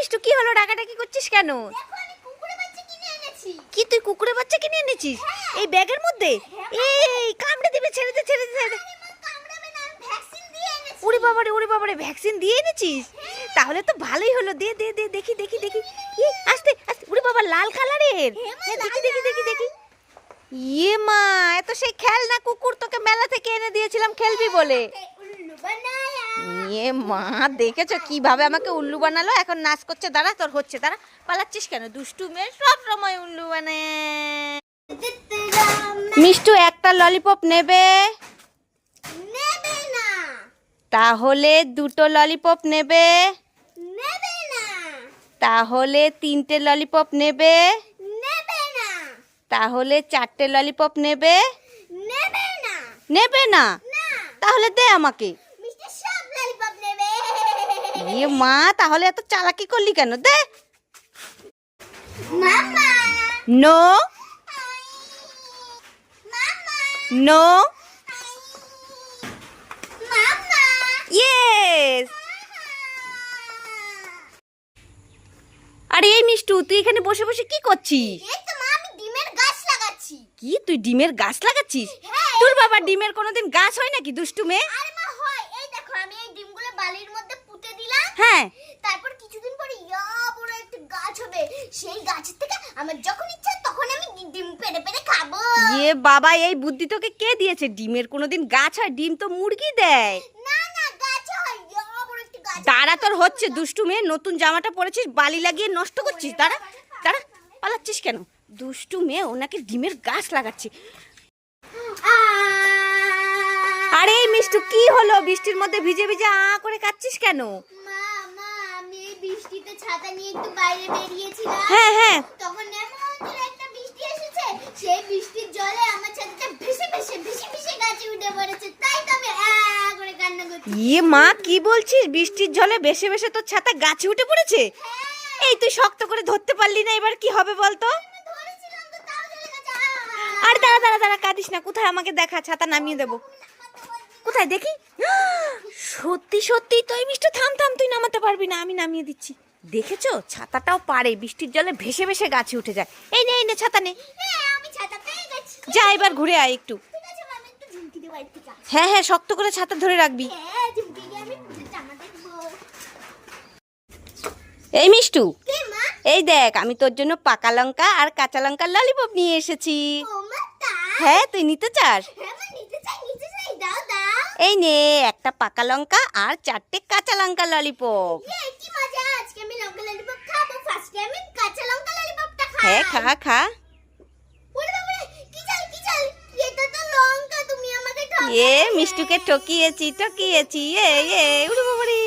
মিষ্টু কি হলো ডাকাডাকি করছিস কেন? কি তুই কুকুরের বাচ্চা কিনে এনেছিস? এই ব্যাগের মধ্যে? এই কামড়ে দিবে ছেড়ে দে ছেড়ে দে ছেড়ে দে। বাবারে বাবারে ভ্যাকসিন দিয়ে এনেছিস? তাহলে তো ভালোই হলো। দে দে দে দেখি দেখি দেখি। ই আস্তে আস্তে। উড়ি বাবা লাল কালারের। হ্যাঁ হ্যাঁ, দেখি দেখি দেখি দেখি। ইয়ে মা এত সেই খেলনা কুকুর তোকে মেলা থেকে এনে দিয়েছিলাম খেলবি বলে। ইয়ে মা দেখেছ কীভাবে আমাকে উল্লু বানালো? এখন নাচ করছে দাঁড়া তোর হচ্ছে দাঁড়া। পালাচ্ছিস কেন? দুষ্টু মেয়ে সব সময় উল্লু বানে মিষ্টু একটা ললিপপ নেবে? তাহলে দুটো ললিপপ নেবে। তাহলে তিনটে ললিপপ নেবে। তাহলে চারটে ললিপপ নেবে। নেবে না। তাহলে দে আমাকে। ইয়ে মা তাহলে এত চালাকি করলি কেন? দে। নো। নো। ইয়েস। আরে এই মিষ্টু তুই এখানে বসে বসে কি করছিস? এই তো মা আমি ডিমের গাছ লাগাচ্ছি। কি তুই ডিমের গাছ লাগাচ্ছিস? তোর বাবা ডিমের কোনোদিন গাছ হয় নাকি দুষ্টু মেয়ে? আরে মা হয়। এই দেখো আমি এই ডিমগুলো বালির মধ্যে পুঁতে দিলাম। হ্যাঁ। তারপর কিছুদিন পরে ইয়া বড় একটা গাছ হবে। সেই গাছের থেকে আমার যখন ইচ্ছা তখন আমি ডিম পেড়ে পেড়ে খাব। ইয়ে বাবা এই বুদ্ধি তোকে কে দিয়েছে? ডিমের কোনোদিন গাছ হয় ডিম তো মুরগি দেয়। না না গাছ হয়। ইয়া বড় একটা গাছ দাঁড়া তোর হচ্ছে দুষ্টু মেয়ে নতুন জামাটা পরেছিস বালি লাগিয়ে নষ্ট করছিস। দাঁড়া দাঁড়া পালাচ্ছিস কেন? দুষ্টু মেয়ে ওনাকে ডিমের গাছ লাগাচ্ছে। মিষ্টু কি হলো? বৃষ্টির মধ্যে ভিজে ভিজে আ করে কাচ্ছিস কেন? মা মা আমি এই বৃষ্টিতে ছাতা নিয়ে একটু বাইরে বেরিয়েছিলাম। হ্যাঁ হ্যাঁ। তখন এমন একটা বৃষ্টি এসেছে সেই বৃষ্টির জলে আমার ছাতাটা ভেসে ভেসে ভেসে ভেসে গাছে উঠে পড়েছে। তাই তো আমি আ করে কান্না করছি। ইয়ে মা কি বলছিস? বৃষ্টির জলে বেশে বেশে তোর ছাতা গাছে উঠে পড়েছে? এই তুই শক্ত করে ধরতে পারলি না এবার কি হবে বলতো! আরে দাঁড়া দাঁড়া দাঁড়া কাঁদিস না। কোথায়? আমাকে দেখা ছাতা নামিয়ে দেবো। কোথায় দেখি? সত্যি সত্যি তো এই মিষ্টি থাম থাম তুই নামাতে পারবি না আমি নামিয়ে দিচ্ছি। দেখেছ? ছাতাটাও পারে বৃষ্টির জলে ভেসে ভেসে গাছে উঠে যায়। এই নে এই নে ছাতা নে। হ্যাঁ যা এবার ঘুরে আয় একটু। হ্যাঁ হ্যাঁ শক্ত করে ছাতা ধরে রাখবি। হ্যাঁ এই মিষ্টু এই দেখ আমি তোর জন্য পাকা লঙ্কা আর কাঁচা লঙ্কার ললিপপ নিয়ে এসেছি। হ্যাঁ তুই নিতে চাস? এই নে একটা পাকা লঙ্কা আর চারটে কাঁচা লঙ্কা ললিপপ ইয়ে, কি মজা আজকে আমি লঙ্কা ললিপপ খাব। ফার্স্টে আমি কাঁচা লঙ্কা ললিপপটা খাই। হ্যাঁ খা খা। এ মিষ্টুকে ঠকিয়েছি ঠকিয়েছি এ এ উড়ু বাবারে